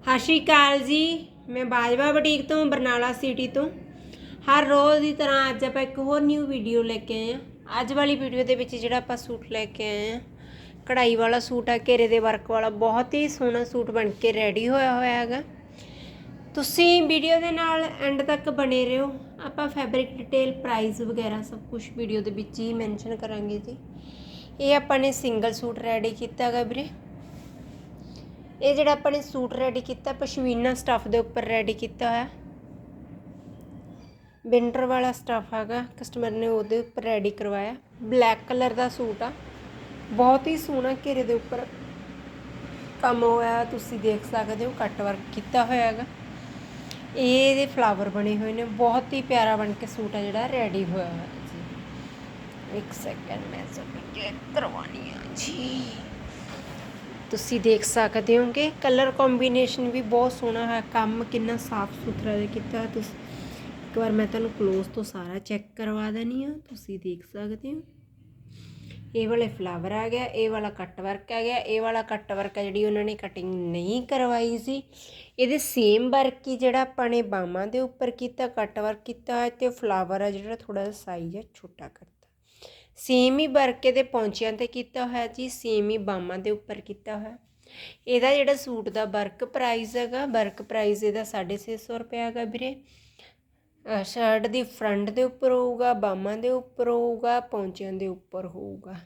ਸਤਿ ਸ਼੍ਰੀ ਅਕਾਲ ਜੀ। ਮੈਂ ਬਾਜਵਾ ਬੁਟੀਕ ਤੋਂ, ਬਰਨਾਲਾ ਸਿਟੀ ਤੋਂ। ਹਰ ਰੋਜ਼ ਦੀ ਤਰ੍ਹਾਂ ਅੱਜ ਆਪਾਂ ਇੱਕ ਹੋਰ ਨਿਊ ਵੀਡੀਓ ਲੈ ਕੇ ਆਏ ਹਾਂ। ਅੱਜ ਵਾਲੀ ਵੀਡੀਓ ਦੇ ਵਿੱਚ ਜਿਹੜਾ ਆਪਾਂ ਸੂਟ ਲੈ ਕੇ ਆਏ ਹਾਂ, ਕਢਾਈ ਵਾਲਾ ਸੂਟ ਆ, ਘੇਰੇ ਦੇ ਵਰਕ ਵਾਲਾ, ਬਹੁਤ ਹੀ ਸੋਹਣਾ ਸੂਟ ਬਣ ਕੇ ਰੈਡੀ ਹੋਇਆ ਹੋਇਆ ਹੈਗਾ। ਤੁਸੀਂ ਵੀਡੀਓ ਦੇ ਨਾਲ ਐਂਡ ਤੱਕ ਬਣੇ ਰਹੋ। ਆਪਾਂ ਫੈਬਰਿਕ ਡਿਟੇਲ ਪ੍ਰਾਈਸ ਵਗੈਰਾ ਸਭ ਕੁਝ ਵੀਡੀਓ ਦੇ ਵਿੱਚ ਹੀ ਮੈਂਸ਼ਨ ਕਰਾਂਗੇ ਜੀ। ਇਹ ਆਪਾਂ ਨੇ ਸਿੰਗਲ ਸੂਟ ਰੈਡੀ ਕੀਤਾ ਹੈਗਾ ਵੀਰੇ। ਇਹ ਜਿਹੜਾ ਆਪਾਂ ਨੇ ਸੂਟ ਰੈਡੀ ਕੀਤਾ, ਪਸ਼ਮੀਨਾ ਸਟੱਫ ਦੇ ਉੱਪਰ ਰੈਡੀ ਕੀਤਾ ਹੋਇਆ। ਵਿੰਟਰ ਵਾਲਾ ਸਟੱਫ ਹੈਗਾ ਕਸਟਮਰ ਨੇ ਉਹਦੇ ਉੱਪਰ ਰੈਡੀ ਕਰਵਾਇਆ। ਬਲੈਕ ਕਲਰ ਦਾ ਸੂਟ ਆ। ਬਹੁਤ ਹੀ ਸੋਹਣਾ ਘੇਰੇ ਦੇ ਉੱਪਰ ਕੰਮ ਹੋਇਆ, ਤੁਸੀਂ ਦੇਖ ਸਕਦੇ ਹੋ ਕੱਟ ਵਰਕ ਕੀਤਾ ਹੋਇਆ ਹੈਗਾ। ਇਹਦੇ ਫਲਾਵਰ ਬਣੇ ਹੋਏ ਨੇ, ਬਹੁਤ ਹੀ ਪਿਆਰਾ ਬਣ ਕੇ ਸੂਟ ਆ ਜਿਹੜਾ ਰੈਡੀ ਹੋਇਆ ਹੋਇਆ ਜੀ। ਇੱਕ ਸੈਕਿੰਡ ਮੈਂ ਸਭ ਚੈੱਕ ਕਰਵਾਉਣੀ ਆ, ਜੀ। ਤੁਸੀਂ ਦੇਖ ਸਕਦੇ ਹੋ ਕਿ ਕਲਰ ਕੰਬੀਨੇਸ਼ਨ ਵੀ ਬਹੁਤ ਸੋਹਣਾ ਹੈ। ਕੰਮ ਕਿੰਨਾ ਸਾਫ਼ ਸੁਥਰਾ ਜਿਹਾ ਕੀਤਾ ਹੈ ਤੁਸੀਂ ਇੱਕ ਵਾਰ ਮੈਂ ਤੁਹਾਨੂੰ ক্লোਜ਼ ਤੋਂ ਸਾਰਾ ਚੈੱਕ ਕਰਵਾ ਦੇਣੀ ਆ ਤੁਸੀਂ ਦੇਖ ਸਕਦੇ ਹੋ। ਇਹ ਵਾਲੇ ਫਲਾਵਰ ਆ ਗਿਆ, ਇਹ ਵਾਲਾ ਕੱਟ ਵਰਕ ਆ ਗਿਆ। ਇਹ ਵਾਲਾ ਕੱਟ ਵਰਕ ਆ ਜਿਹੜੀ ਉਹਨਾਂ ਨੇ ਕਟਿੰਗ ਨਹੀਂ ਕਰਵਾਈ ਸੀ। ਇਹਦੇ ਸੇਮ ਵਰਕ ਹੀ ਜਿਹੜਾ ਆਪਾਂ ਨੇ ਬਾਹਾਂ ਦੇ ਉੱਪਰ ਕੀਤਾ ਕੱਟ ਵਰਕ ਕੀਤਾ ਹੈ ਤੇ ਫਲਾਵਰ ਆ ਜਿਹੜਾ ਥੋੜਾ ਜਿਹਾ ਸਾਈਜ਼ ਹੈ ਛੋਟਾ ਕਰਤਾ ਸੇਮ ਹੀ ਵਰਕ ਇਹਦੇ ਪੌਂਚਿਆਂ ਤੇ ਕੀਤਾ ਹੋਇਆ ਜੀ, ਸੇਮ ਹੀ ਬਾਹਾਂ ਦੇ ਉੱਪਰ ਕੀਤਾ ਹੋਇਆ। ਇਹਦਾ ਜਿਹੜਾ ਸੂਟ ਦਾ ਵਰਕ ਪ੍ਰਾਈਸ ਹੈਗਾ, ਵਰਕ ਪ੍ਰਾਈਸ ਇਹਦਾ 650 ਰੁਪਏ ਹੈਗਾ ਵੀਰੇ। ਸ਼ਰਟ ਦੀ ਫਰੰਟ ਦੇ ਉੱਪਰ ਹੋਊਗਾ ਬਾਹਾਂ ਦੇ ਉੱਪਰ ਹੋਊਗਾ, ਪੌਂਚਿਆਂ ਦੇ ਉੱਪਰ ਹੋਊਗਾ।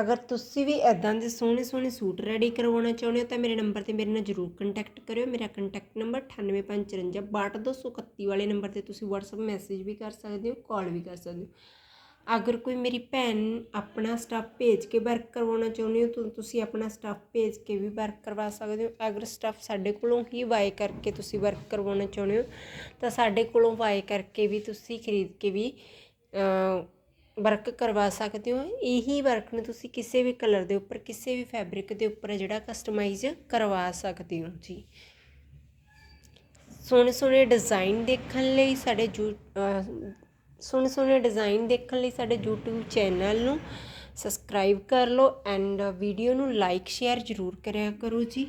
ਅਗਰ ਤੁਸੀਂ ਵੀ ਐਦਾਂ ਦੇ ਸੋਹਣੇ ਸੋਹਣੇ ਸੂਟ ਰੈਡੀ ਕਰਵਾਉਣਾ ਚਾਹੁੰਦੇ ਹੋ, ਤਾਂ ਮੇਰੇ ਨੰਬਰ ਤੇ ਮੇਰੇ ਨਾਲ ਜਰੂਰ ਕੰਟੈਕਟ ਕਰਿਓ। ਮੇਰਾ ਕੰਟੈਕਟ ਨੰਬਰ 9854 ਵਾਲੇ ਨੰਬਰ ਤੇ ਤੁਸੀਂ WhatsApp ਮੈਸੇਜ ਵੀ ਕਰ ਸਕਦੇ ਹੋ ਕਾਲ ਵੀ ਕਰ ਸਕਦੇ ਹੋ। ਅਗਰ ਕੋਈ ਮੇਰੀ ਭੈਣ ਆਪਣਾ ਸਟਾਫ ਭੇਜ ਕੇ ਵਰਕ ਕਰਵਾਉਣਾ ਚਾਹੁੰਦੇ ਹੋ, ਤਾਂ ਤੁਸੀਂ ਆਪਣਾ ਸਟਾਫ ਭੇਜ ਕੇ ਵੀ ਵਰਕ ਕਰਵਾ ਸਕਦੇ ਹੋ। ਅਗਰ ਸਟਾਫ ਸਾਡੇ ਕੋਲੋਂ ਹੀ ਵਾਏ ਕਰਕੇ ਤੁਸੀਂ ਵਰਕ ਕਰਵਾਉਣਾ ਚਾਹੁੰਦੇ ਹੋ, ਤਾਂ ਸਾਡੇ ਕੋਲੋਂ ਵਾਏ ਕਰਕੇ ਵੀ ਤੁਸੀਂ ਖਰੀਦ ਕੇ ਵੀ ਵਰਕ ਕਰਵਾ ਸਕਦੇ ਹੋ। ਇਹੀ ਵਰਕ ਨੂੰ ਤੁਸੀਂ ਕਿਸੇ ਵੀ ਕਲਰ ਦੇ ਉੱਪਰ, ਕਿਸੇ ਵੀ ਫੈਬਰਿਕ ਦੇ ਉੱਪਰ ਜਿਹੜਾ ਕਸਟਮਾਈਜ਼ ਕਰਵਾ ਸਕਦੇ ਹੋ ਜੀ। ਸੋਹਣੇ ਸੋਹਣੇ ਡਿਜ਼ਾਈਨ ਦੇਖਣ ਲਈ ਸਾਡੇ ਜੂ ਸੋਹਣੇ ਸੋਹਣੇ ਡਿਜ਼ਾਈਨ ਦੇਖਣ ਲਈ ਸਾਡੇ YouTube ਚੈਨਲ ਨੂੰ ਸਬਸਕ੍ਰਾਈਬ ਕਰ ਲਓ। ਐਂਡ ਵੀਡੀਓ ਨੂੰ ਲਾਈਕ ਸ਼ੇਅਰ ਜ਼ਰੂਰ ਕਰਿਆ ਕਰੋ ਜੀ।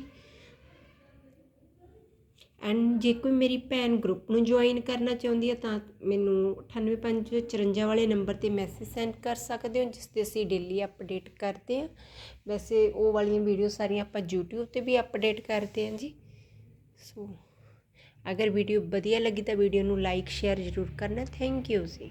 ਐਂਡ ਜੇ ਕੋਈ ਮੇਰੀ ਭੈਣ ਗਰੁੱਪ ਨੂੰ ਜੁਆਇਨ ਕਰਨਾ ਚਾਹੁੰਦੀ ਹੈ, ਤਾਂ ਮੈਨੂੰ 98554 ਵਾਲੇ ਨੰਬਰ ਤੇ ਮੈਸੇਜ ਸੈਂਡ ਕਰ ਸਕਦੇ ਹੋ, ਜਿਸ ਤੇ ਅਸੀਂ ਡੇਲੀ ਅਪਡੇਟ ਕਰਦੇ ਹਾਂ। ਵੈਸੇ ਉਹ ਵਾਲੀਆਂ ਵੀਡੀਓ ਸਾਰੀਆਂ ਆਪਾਂ YouTube ਤੇ ਵੀ ਅਪਡੇਟ ਕਰਦੇ ਹਾਂ ਜੀ। ਸੋ ਅਗਰ ਵੀਡੀਓ ਵਧੀਆ ਲੱਗੀ ਤਾਂ ਵੀਡੀਓ ਨੂੰ ਲਾਈਕ ਸ਼ੇਅਰ ਜ਼ਰੂਰ ਕਰਨਾ। ਥੈਂਕ ਯੂ ਜੀ।